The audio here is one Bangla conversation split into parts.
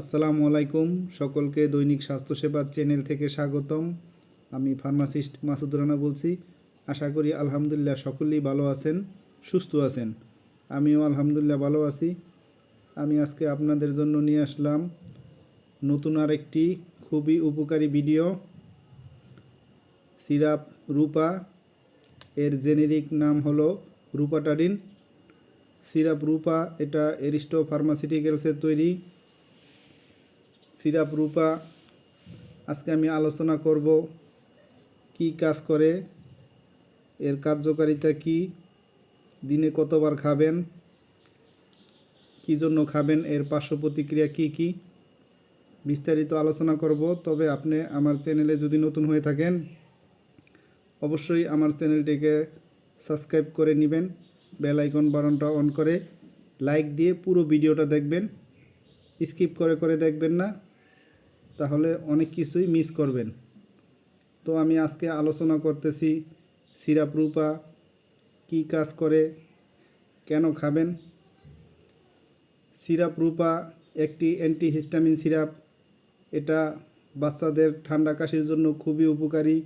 আসসালামু আলাইকুম। সকলকে দৈনিক স্বাস্থ্যসেবা চ্যানেল থেকে স্বাগতম। আমি ফার্মাসিস্ট মাসুদ রানা বলছি। আশা করি আলহামদুলিল্লাহ সকলেই ভালো আছেন, সুস্থ আছেন। আমিও আলহামদুলিল্লাহ ভালো আছি। আমি আজকে আপনাদের জন্য নিয়ে আসলাম নতুন আরেকটি খুবই উপকারী ভিডিও। সিরাপ রূপা, এর জেনেরিক নাম হলো রূপাটাডিন। সিরাপ রূপা, এটা এরিস্টো ফার্মাসিউটিক্যালসের তৈরি। সিরাপ রূপা, আজকে আমি আলোচনা করব কি কাজ করে, এর কার্যকারিতা কি, দিনে কতবার খাবেন, কি জন্য খাবেন, এর পার্শ্ব প্রতিক্রিয়া কী কী, বিস্তারিত আলোচনা করব। তবে আপনি আমার চ্যানেলে যদি নতুন হয়ে থাকেন, অবশ্যই আমার চ্যানেলটিকে সাবস্ক্রাইব করে নেবেন, বেল আইকন বাটনটা অন করে লাইক দিয়ে পুরো ভিডিওটা দেখবেন। স্কিপ করে করে দেখবেন না। তাহলে অনেক কিছুই মিস করবেন। তো আমি আজকে আলোচনা করতেছি সিরাপ রূপা কী কাজ করে, কেন খাবেন? সিরাপ রূপা একটি অ্যান্টিহিস্টামিন সিরাপ। এটা বাচ্চাদের ঠান্ডা কাশির জন্য খুবই উপকারী।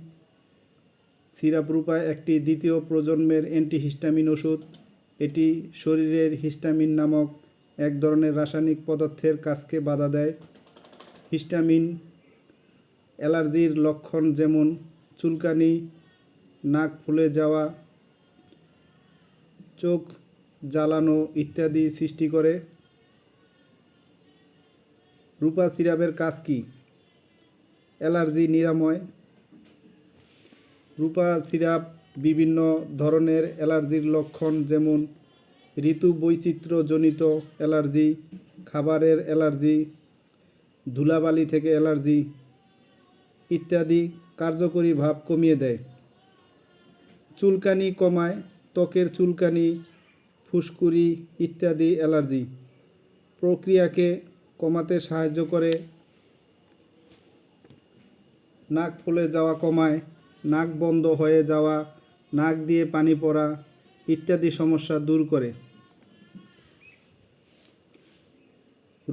সিরাপ রূপা একটি দ্বিতীয় প্রজন্মের অ্যান্টিহিস্টামিন ওষুধ। এটি শরীরের হিস্টামিন নামক এক ধরনের রাসায়নিক পদার্থের কাজকে বাধা দেয়। হিস্টামিন, অ্যালার্জির লক্ষণ যেমন চুলকানি, নাক ফুলে যাওয়া, চোখ জ্বালানো ইত্যাদি সৃষ্টি করে। রূপা সিরাপের কাজ কি? অ্যালার্জি নিরাময়। রূপা সিরাপ বিভিন্ন ধরনের অ্যালার্জির লক্ষণ যেমন ঋতু বৈচিত্র্যজনিত অ্যালার্জি, খাবারের অ্যালার্জি ধুলাবালি থেকে অ্যালার্জি ইত্যাদি কার্যকরী ভাব কমিয়ে দেয়। চুলকানি কমায়, ত্বকের চুলকানি, ফুসকুড়ি ইত্যাদি অ্যালার্জি প্রক্রিয়াকে কমাতে সাহায্য করে। নাক ফুলে যাওয়া কমায়, নাক বন্ধ হয়ে যাওয়া, নাক দিয়ে পানি পড়া ইত্যাদি সমস্যা দূর করে।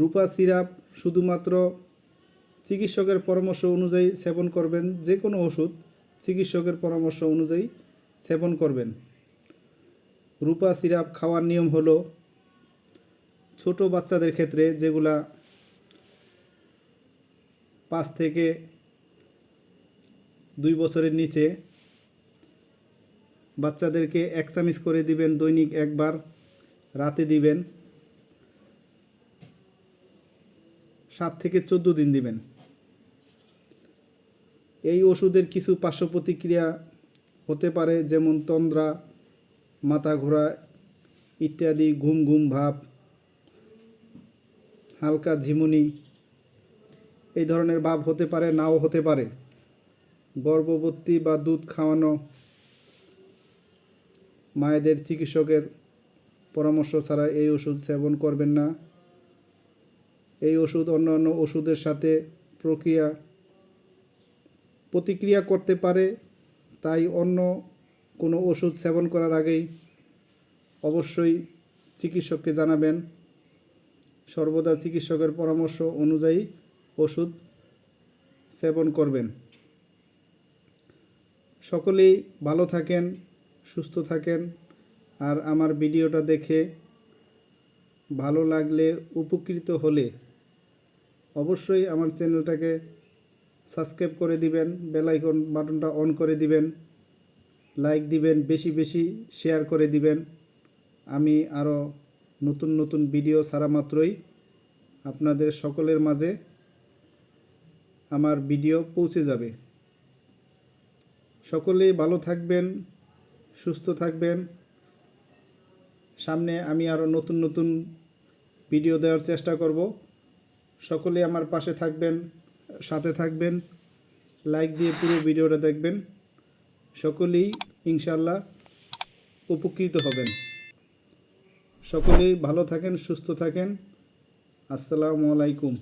রূপা সিরাপ শুধুমাত্র চিকিৎসকের পরামর্শ অনুযায়ী সেবন করবেন যে কোনো ওষুধ চিকিৎসকের পরামর্শ অনুযায়ী সেবন করবেন। রূপা সিরাপ খাওয়ার নিয়ম হলো, ছোট বাচ্চাদের ক্ষেত্রে যেগুলা পাঁচ থেকে দুই বছরের নিচে, বাচ্চাদেরকে এক চামিচ করে দিবেন দৈনিক একবার, রাতে দিবেন। সাত থেকে চোদ্দ দিন দিবেন। এই ওষুধের কিছু পার্শ্ব প্রতিক্রিয়া হতে পারে, যেমন তন্দ্রা, মাথা ঘোরা ইত্যাদি, ঘুম ঘুম ভাব, হালকা ঝিমুনি, এই ধরনের ভাব হতে পারে, নাও হতে পারে। গর্ভবতী বা দুধ খাওয়ানো, মায়েদের চিকিৎসকের পরামর্শ ছাড়া এই ওষুধ সেবন করবেন না। এই ওষুধ, অন্যান্য ওষুধের সাথে প্রক্রিয়া, প্রতিক্রিয়া করতে পারে। তাই অন্য কোনো ওষুধ সেবন করার আগেই অবশ্যই চিকিৎসককে জানাবেন। সর্বদা চিকিৎসকের পরামর্শ অনুযায়ী ওষুধ সেবন করবেন। সকলেই ভালো থাকেন, সুস্থ থাকেন। আর আমার ভিডিওটা দেখে ভালো লাগলে, উপকৃত হলে অবশ্যই আমার চ্যানেলটাকে সাবস্ক্রাইব করে দিবেন বেলাইকন বাটনটা অন করে দিবেন, লাইক দিবেন, বেশি বেশি শেয়ার করে দিবেন। আমি আরও নতুন নতুন ভিডিও ছাড়া মাত্রই আপনাদের সকলের মাঝে আমার ভিডিও পৌঁছে যাবে। সকলেই ভালো থাকবেন, সুস্থ থাকবেন। সামনে আমি আরও নতুন নতুন ভিডিও দেওয়ার চেষ্টা করব। সকলে আমার পাশে থাকবেন, সাথে থাকবেন লাইক দিয়ে পুরো ভিডিওটা দেখবেন। সকলেই ইনশাল্লাহ উপকৃত হবেন। সকলেই ভালো থাকেন, সুস্থ থাকেন। আসসালামু আলাইকুম।